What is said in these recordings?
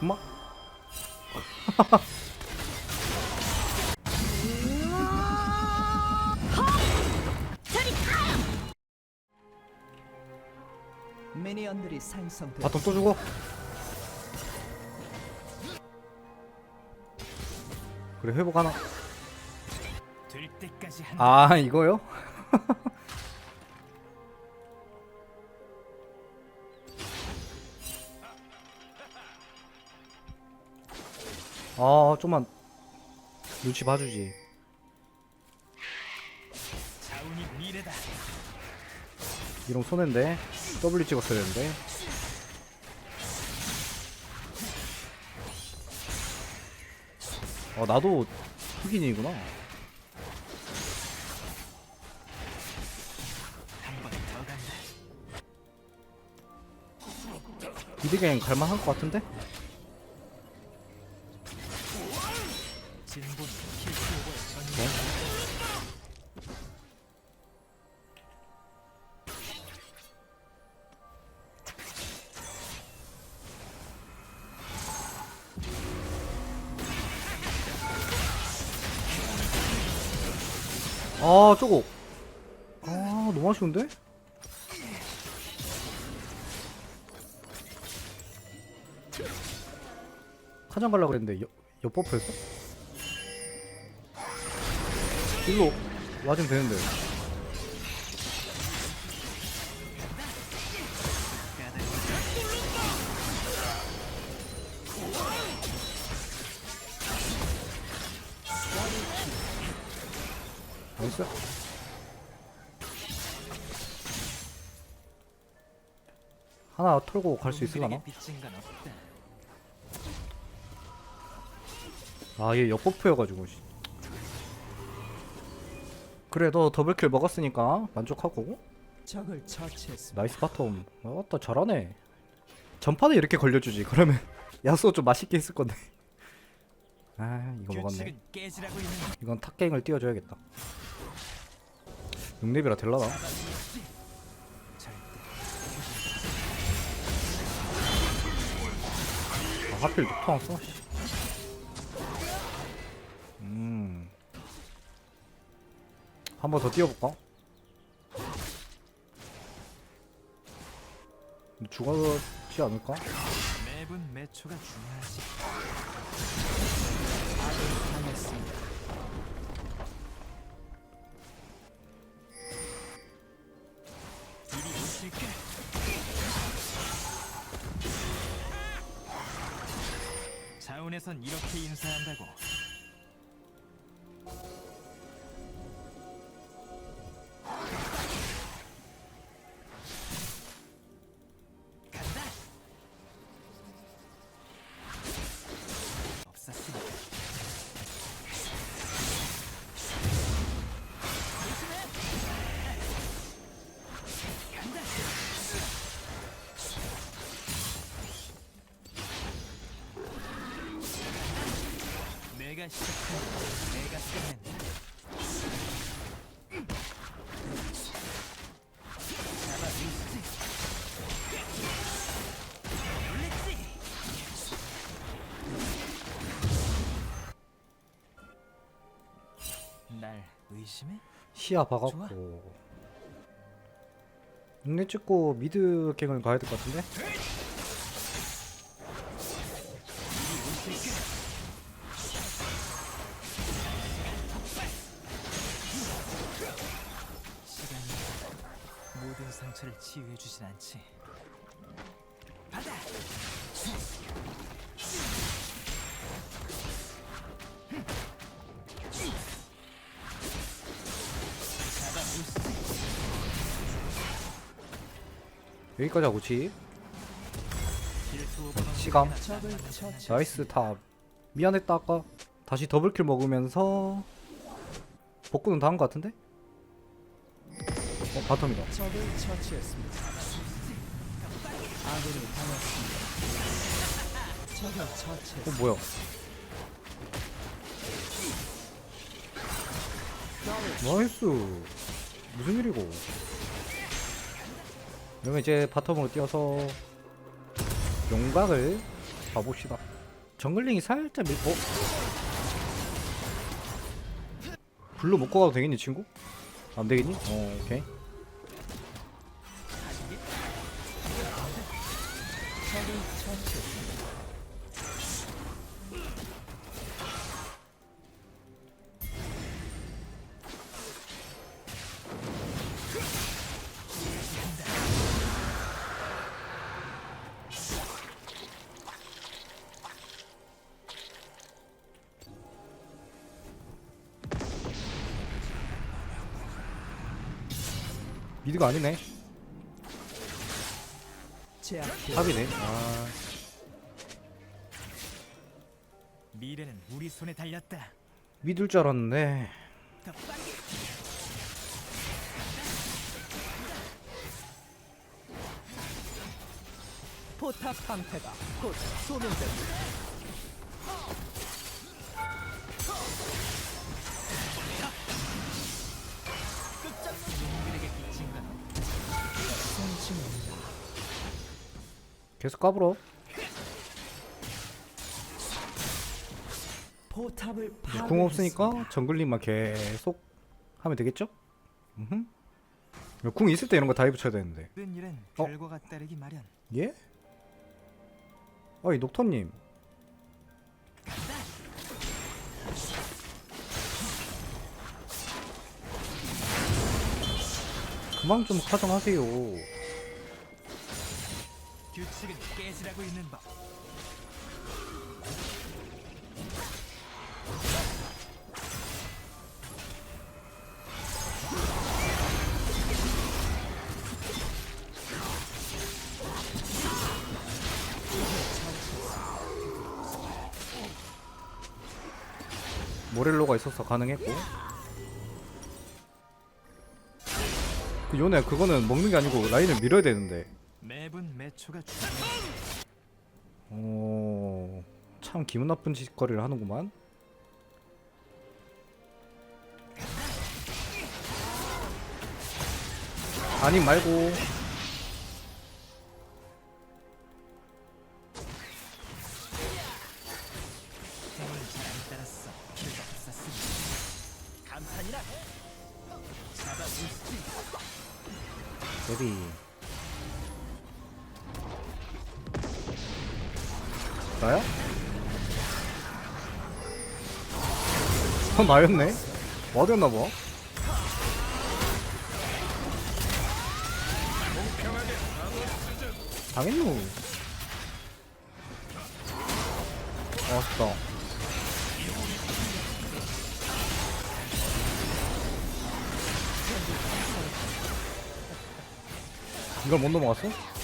엄마? 미니언들이 생성돼 바텀 또 주고 그래 회복 하나 될 때까지 한 아 이거요? 아 좀만 눈치 봐주지. 이런 손해인데 W 찍었어야 되는데 어 나도 흑인이구나. 미드갱 갈만한 것 같은데? 아 저거 아 너무 아쉬운데? 카장 가려고 그랬는데 옆, 옆 버프에서? 일로 와주면 되는데 나이스 하나 털고 갈 수 있을라나? 없다. 아얘 역버프여가지고 씨. 그래도 더블킬 먹었으니까 만족하고. 나이스 바텀 아따 잘하네 전판에 이렇게 걸려주지 그러면 야수가 좀 맛있게 했을 건데 아 이거 먹었네 이건 탑갱을 띄워줘야겠다 6렙이라 될라나? 아 하필 녹통 왔어 씨. 음. 한 번 더 뛰어볼까? 죽었지 않을까? 매분 매초가 중요하지. 아들 이리 오실까? 자운에선 이렇게 인사한다고. 내가 시작한 내가 끝낸다. 놀랬지? 날 의심해? 시야 박았고 6렙 찍고 미드 갱을 가야 될 것 같은데? 상처를 치유해 주진 않지. 받아. 여기까지 하고 오버는 시감. 나이스 탑 미안했다 아까 다시 더블킬 먹으면서 복구는 다 한 것 같은데? 어 바텀이다 적을 처치했습니다. 아군이 당했습니다. 적을 처치했습니다. 어 뭐야 나이스 무슨 일이고 그러면 이제 바텀으로 뛰어서 용각을 가봅시다. 정글링이 살짝 밀, 어? 블루 먹고 가도 되겠니, 친구? 안 되겠니? 어, 오케이. 미드가 아니네. 탑이네. 아, 미래는 우리 손에 달렸다. 미드일 줄 알았는데. 포탑 방패가 곧 소멸됩니다. 계속 까불어. 포탑을 궁 없으니까 정글링만 계속 하면 되겠죠? 음흠. 궁 있을 때 이런 거 다이브 쳐야 되는데. 모든 일은 어? 결과가 따르기 마련. 예? 어이 녹턴님 그만 좀 사정하세요 규칙은 깨지라고 있는 법. 모렐로가 있어서 가능했고 그 요네 그거는 먹는 게 아니고 라인을 밀어야 되는데 매분 매초가 중. 어... 참 기분 나쁜 짓거리를 하는구만. 아니 말고. 행운 나야? 어 나였네? 어디였나봐 당했노 아, 아쉽다 이걸 못 넘어갔어?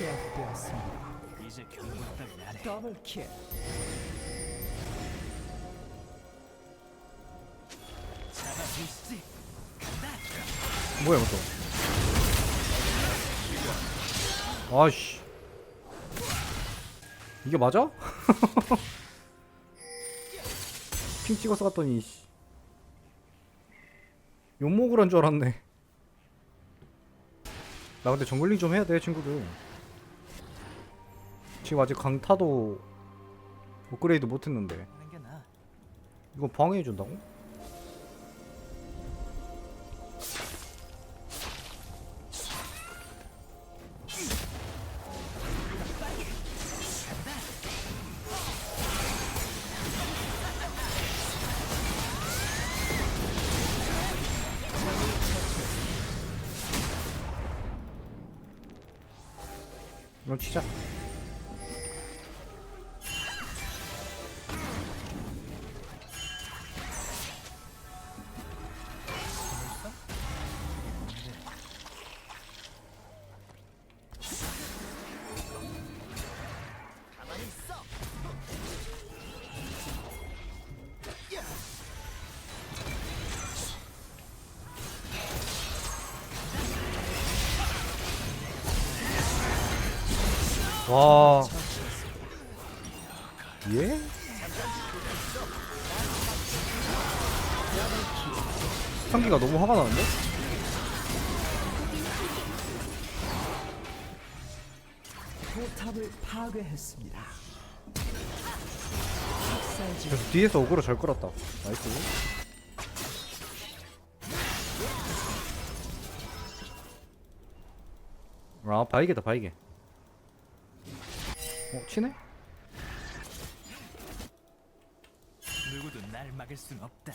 제압되었습니다. 이제 경고 따위 안 해. 더블 킬. 잡아보시지. 뭐야 이것도 아씨 이게 맞아? 핑 찍어서 갔더니 씨. 욕먹을 한줄 알았네 나 근데 정글링 좀 해야 돼 친구들 지금 아직 강타도 업그레이드 못했는데. 이거 방해해준다고? 치자 와. 예? 상기가 너무 화가 나는데? 포탑을 파괴했습니다. 그래서 뒤에서 어그로 잘 끌었다. 나이스. 아, 바이게다, 바이게. 어, 치네? 누구도 날 막을 순 없다.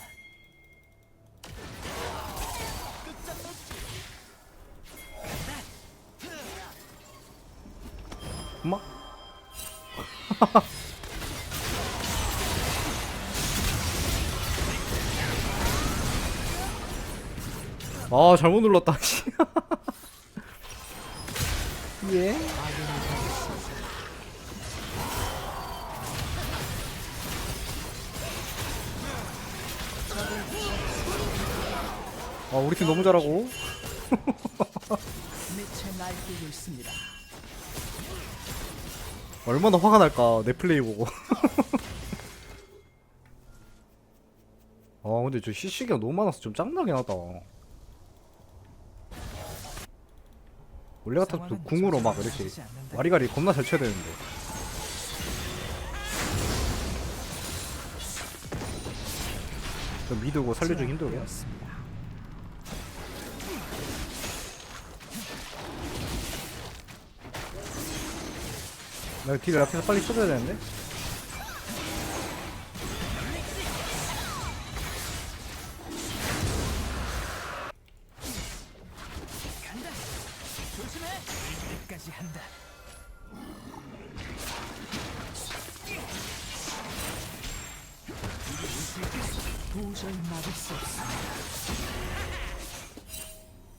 엄마? 아 잘못 눌렀다 씨. 예? 아 우리 팀 너무 잘하고. 얼마나 화가 날까 내 플레이 보고. 아 근데 저 CC기가 너무 많아서 좀 짱나긴 하다. 원래 같았으면 또 궁으로 막 이렇게 와리가리 겁나 잘 쳐야 되는데. 좀 미드고 살려주기 힘들게 내가 딜을 앞에서 빨리 써줘야 되는데.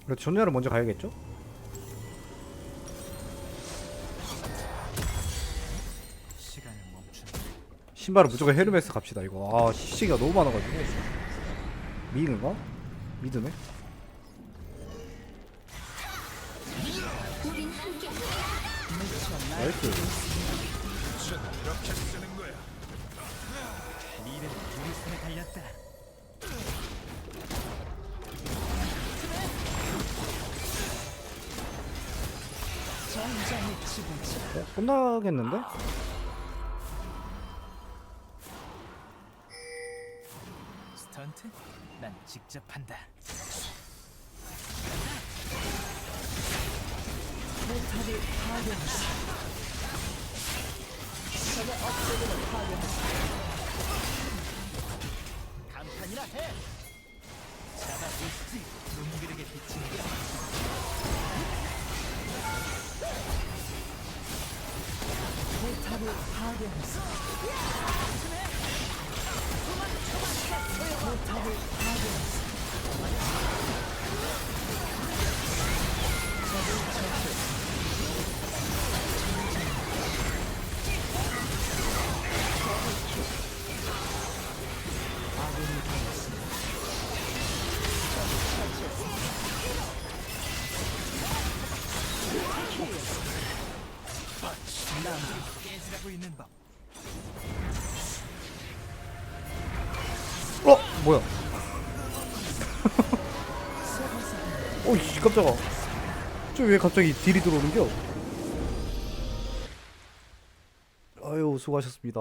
그래서 전야를 먼저 가야겠죠? 신발은 무조건 헤르메스 갑시다 이거 아 CC기가 너무 많아가지고 미인가? 미드네? 나이스. 어, 끝나겠는데? 직접 한다. 포탑을 파괴했다. 적의 업적을 파괴했다. 감탄이라 해. 잡아보시지. 눈비르게 비치는 거. 포탑을 파괴했어. 포탑을 뭐야? 어이씨 깜짝아 저왜 갑자기 딜이 들어오는겨? 아유 수고하셨습니다